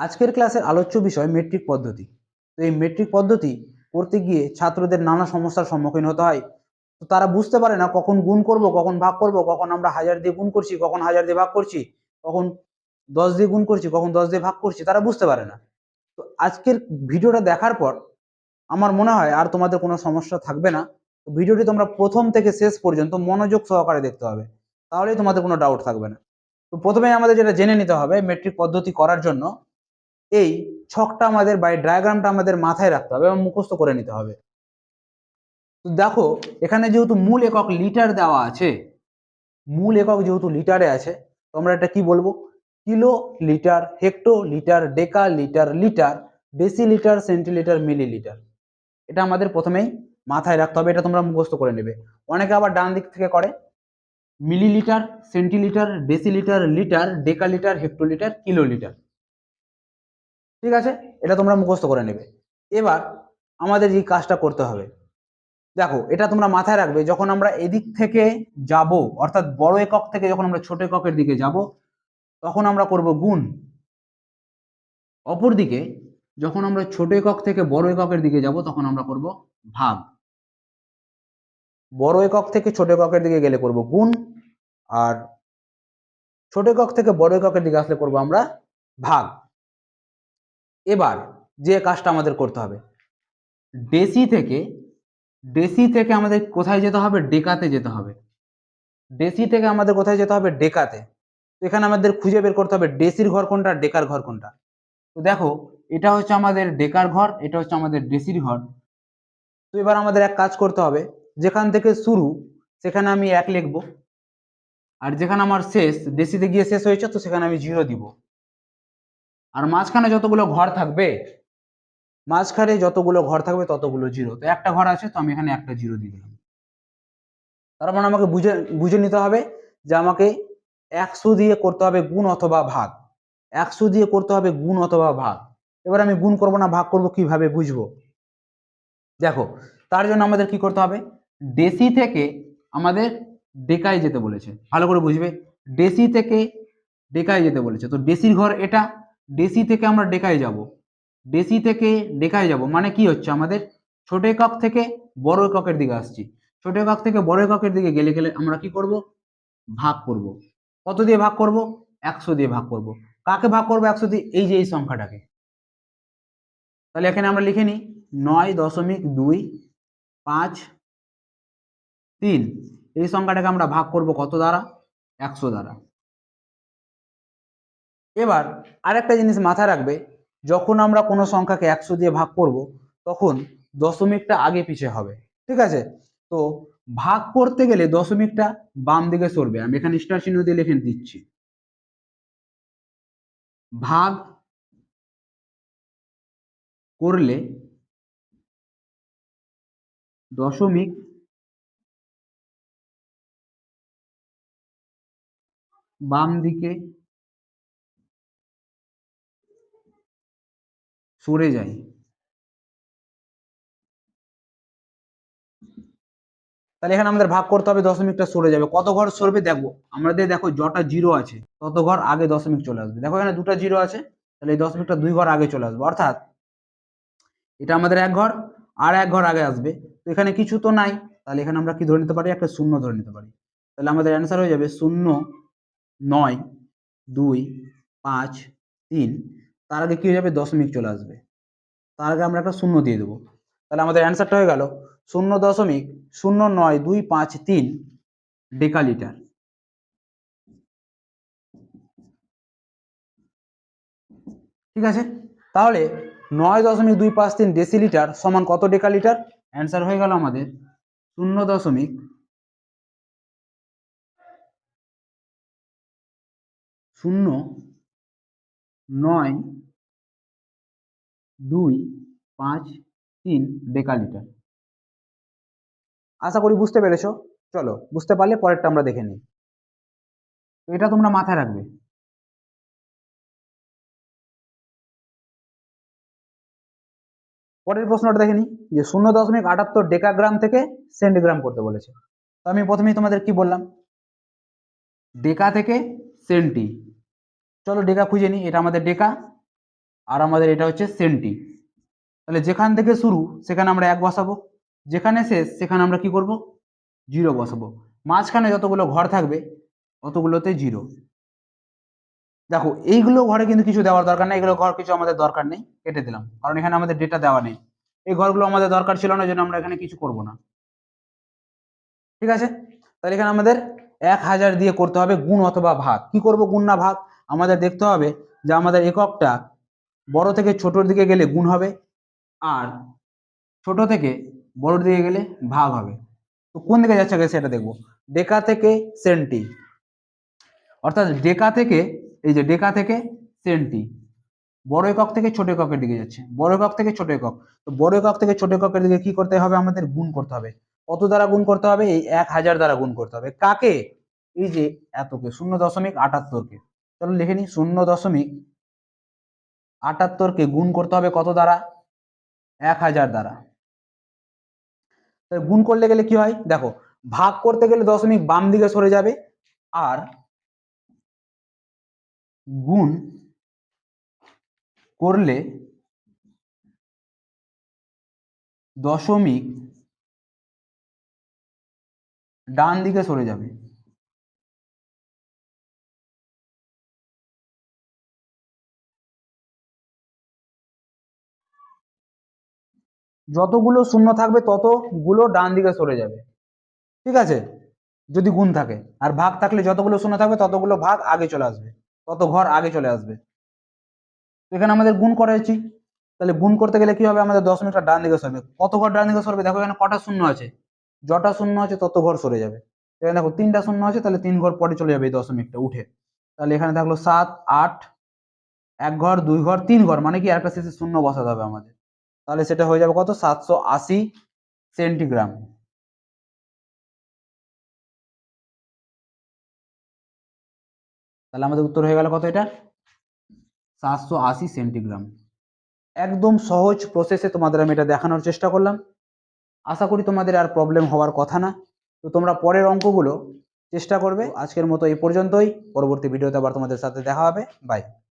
আজকের ক্লাসের আলোচ্য বিষয় মেট্রিক পদ্ধতি। তো এই মেট্রিক পদ্ধতি করতে গিয়ে ছাত্রদের নানা সমস্যার সম্মুখীন হতে হয়। তো তারা বুঝতে পারে না কখন গুণ করব, কখন ভাগ করব, কখন আমরা হাজার দিয়ে গুণ করছি, কখন হাজার দিয়ে ভাগ করছি, কখন দশ দিয়ে গুণ করছি, কখন দশ দিয়ে ভাগ করছি, তারা বুঝতে পারে না। তো আজকের ভিডিওটা দেখার পর আমার মনে হয় আর তোমাদের কোনো সমস্যা থাকবে না। ভিডিওটি তোমরা প্রথম থেকে শেষ পর্যন্ত মনোযোগ সহকারে দেখতে হবে। তাহলেই তোমাদের কোনো ডাউট থাকবে না। তো প্রথমে আমাদের যেটা জেনে নিতে হবে মেট্রিক পদ্ধতি করার জন্য এই ছকটা আমাদের বা ডায়াগ্রামটা আমাদের মাথায় রাখতে হবে এবং মুখস্থ করে নিতে হবে। দেখো, এখানে যেহেতু মূল একক লিটার দেওয়া আছে, মূল একক যেহেতু লিটারে আছে, তো আমরা এটা কি বলব? Kilo litre hecto litre deca litre litre decilitre centilitre millilitre এটা আমাদের প্রথমেই মাথায় রাখতে হবে, এটা তোমরা মুখস্থ করে নেবে। অনেকে আবার ডান দিক থেকে করে millilitre centilitre decilitre litre litre deca litre hecto litre hectolitre kilolitre ঠিক আছে? এটা তোমরা মুখস্থ করে নেবে। এবার আমাদের এই কাজটা করতে হবে, দেখো, এটা তোমরা মাথায় রাখবে, যখন আমরা এদিক থেকে যাব, অর্থাৎ বড় একক থেকে যখন আমরা ছোট এককের দিকে যাব, তখন আমরা করব গুণ। অপরদিকে যখন আমরা ছোট একক থেকে বড় এককের দিকে যাব, তখন আমরা করব ভাগ। বড় একক থেকে ছোট এককের দিকে গেলে করব গুণ, আর ছোট একক থেকে বড় এককের দিকে আসলে করব আমরা ভাগ। এবার যে কাজটা আমাদের করতে হবে, ডেসি থেকে ডেসি থেকে আমাদের কোথায় যেতে হবে? ডেকাতে যেতে হবে। ডেসি থেকে আমাদের কোথায় যেতে হবে? ডেকাতে। এখানে আমাদের খুঁজে বের করতে হবে, ডেসির ঘর কোনটা, ডেকার ঘর কোনটা? তো দেখো, এটা হচ্ছে আমাদের ডেকার ঘর, এটা হচ্ছে আমাদের ডেসির ঘর। তো এবার আমাদের এক কাজ করতে হবে, যেখান থেকে শুরু, সেখানে আমি এক লিখব। আর যেখানে আমার শেষ, ডেসিতে গিয়ে শেষ হয়েছে, তো সেখানে আমি জিরো দিব। আর মাঝখানে যতগুলো ঘর থাকবে, মাঝখানে যতগুলো ঘর থাকবে ততগুলো জিরো তো একটা ঘর আছে, তো আমি এখানে একটা জিরো দিয়ে দিলাম। তার মানে আমাকে বুঝে বুঝে নিতে হবে যে আমাকে একশো দিয়ে করতে হবে গুণ অথবা ভাগ। একশো দিয়ে করতে হবে গুণ অথবা ভাগ। এবার আমি গুণ করব না, ভাগ করব কীভাবে বুঝব? দেখো, তার জন্য আমাদের কি করতে হবে? ডেসি থেকে আমাদের ডেকায় যেতে বলেছে। ভালো করে বুঝবে? ডেসি থেকে ডেকায় যেতে বলেছে। তো ডেসির ঘর এটা ডেসি থেকে আমরা ডেকায় যাব। ডেসি থেকে ডেকায় যাব মানে কি হচ্ছে আমাদের? ছোট একক থেকে বড় এককের দিকে আসছি। ছোট একক থেকে বড় এককের দিকে গেলে গেলে আমরা কি করব? ভাগ করব। কত দিয়ে ভাগ করব? একশো দিয়ে ভাগ করব। কাকে ভাগ করব একশো দিয়ে? এই যে এই সংখ্যাটাকে। তাহলে এখানে আমরা লিখে নিই নয় দশমিক দুই পাঁচ তিন। এই সংখ্যাটাকে আমরা ভাগ করব কত দ্বারা? একশো দ্বারা। এবার আরেকটা জিনিস মাথায় রাখবে, যখন আমরা কোনো সংখ্যাকে একশো দিয়ে ভাগ করব, তখন দশমিকটা আগে পিছিয়ে হবে, ঠিক আছে? তো ভাগ করতে গেলে দশমিকটা বাম দিকে সরবে আমি এখানে স্টার চিহ্ন দিয়ে লিখে দিচ্ছি। ভাগ করলে দশমিক বাম দিকে সরে যায় তাহলে এখানে আমাদের ভাগ করতে হবে দশমিকটা সরে যাবে। কত ঘর সরবে দেখব। আমাদের দেখো যটা জিরো আছে। তত ঘর আগে দশমিক চলে আসবে। দেখো এখানে দুটো জিরো আছে। তাহলে এই দশমিকটা দুই ঘর আগে চলে আসবে। অর্থাৎ এটা আমাদের এক ঘর আর এক ঘর আগে আসবে। তো এখানে কিছু তো নাই। তাহলে এখানে আমরা কি ধরে নিতে পারি? একটা শূন্য ধরে নিতে পারি। তাহলে আমাদের অ্যান্সার হয়ে যাবে শূন্য, নয়, দুই, পাঁচ, তিন। তার আগে কি হয়ে যাবে? দশমিক চলে আসবে। তার আগে আমরা একটা শূন্য দিয়ে দেবো। তাহলে আমাদের অ্যান্সারটা হয়ে গেল। শূন্য দশমিক শূন্য নয় দুই পাঁচ তিন ডেকালিটার। ঠিক আছে? তাহলে নয় দশমিক দুই পাঁচ তিন ডেসিলিটার সমান কত ডেকালিটার? অ্যান্সার হয়ে গেল আমাদের শূন্য দশমিক শূন্য নয় দুই, পাঁচ, তিন ডেকালিটার আশা করি বুঝতে পেরেছ। চলো, বুঝতে পারলে পরেরটা আমরা দেখে নিই। তো এটা তোমরা মাথায় রাখবে। পরের প্রশ্নটা দেখে নিই, যে শূন্য দশমিক আটাত্তর ডেকাগ্রাম থেকে সেন্টিগ্রাম করতে বলেছে। তো আমি প্রথমেই তোমাদের কি বললাম? ডেকা থেকে সেন্টি। চলো ডেকা খুঁজে নিই, এটা আমাদের ডেকা। আর আমাদের এটা হচ্ছে সেন্টি তাহলে যেখান থেকে শুরু, সেখানে আমরা এক বসাবো। যেখানে শেষ, সেখানে আমরা কি করব? জিরো বসাবো। মাঝখানে যতগুলো ঘর থাকবে, অতগুলোতে জিরো দেখো, এইগুলো ঘরে কিন্তু কিছু দেওয়ার দরকার নেই। এগুলো ঘর কিছু আমাদের দরকার নেই। কেটে দিলাম। কারণ এখানে আমাদের ডেটা দেওয়া নেই। এই ঘরগুলো আমাদের দরকার ছিল না জন্য আমরা এখানে কিছু করব না। ঠিক আছে? তাহলে এখানে আমাদের এক হাজার দিয়ে করতে হবে গুণ অথবা ভাগ। কি করব? গুণ না ভাগ? আমাদের দেখতে হবে যে আমাদের এককটা বড় থেকে ছোটর দিকে গেলে গুণ হবে আর ছোট থেকে বড়র দিকে গেলে ভাগ হবে। তো কোন দিকে যাচ্ছে আগে সেটা দেখব। ডেকা থেকে সেন্টি। অর্থাৎ ডেকা থেকে, এই যে ডেকা থেকে সেন্টি। বড় একক থেকে ছোট এককের দিকে যাচ্ছে। বড় একক থেকে ছোট একক। তো বড় একক থেকে ছোট এককের দিকে কি করতে হবে? আমাদের গুণ করতে হবে। কত দ্বারা গুণ করতে হবে? এই এক হাজার দ্বারা গুণ করতে হবে। কাকে? এই যে এতকে, শূন্য দশমিক আটাত্তরকে। চলো লিখে নি শূন্য দশমিক আটাত্তরকে গুণ করতে হবে কত দ্বারা? এক হাজার দ্বারা। গুণ করলে গেলে কি হয়? দেখো, ভাগ করতে গেলে দশমিক বাম দিকে সরে যাবে আর গুণ করলে দশমিক ডান দিকে সরে যাবে। যতগুলো শূন্য থাকবে, ততগুলো ডান দিকে সরে যাবে। ঠিক আছে? যদি গুণ থাকে। আর ভাগ থাকলে যতগুলো শূন্য থাকবে, ততগুলো ভাগ আগে চলে আসবে। তত ঘর আগে চলে আসবে। এখানে আমাদের গুণ করা করেছি। তাহলে গুণ করতে গেলে কি হবে? আমাদের দশমিকটা ডান দিকে সরবে। কত ঘর ডান দিকে সরবে? দেখো এখানে কটা শূন্য আছে। যটা শূন্য আছে, তত ঘর সরে যাবে। এখানে দেখো তিনটা শূন্য আছে, তাহলে তিন ঘর পরে চলে যাবে এই দশমিকটা উঠে। তাহলে এখানে থাকল সাত, আট, এক ঘর, দুই ঘর, তিন ঘর। মানে কি? একটা শেষে শূন্য বসাতে হবে আমাদের। তাহলে সেটা হয়ে যাবে কত? সাতশো আশি সেন্টিগ্রাম। তাহলে আমাদের উত্তর হয়ে গেল কত এটা? সাতশো আশি সেন্টিগ্রাম। একদম সহজ প্রসেসে তোমাদের আমি এটা দেখানোর চেষ্টা করলাম। আশা করি তোমাদের আর প্রবলেম হওয়ার কথা না। তো তোমরা পরের অঙ্কগুলো চেষ্টা করবে। আজকের মতো এই পর্যন্তই। পরবর্তী ভিডিওতে আবার তোমাদের সাথে দেখা হবে। বাই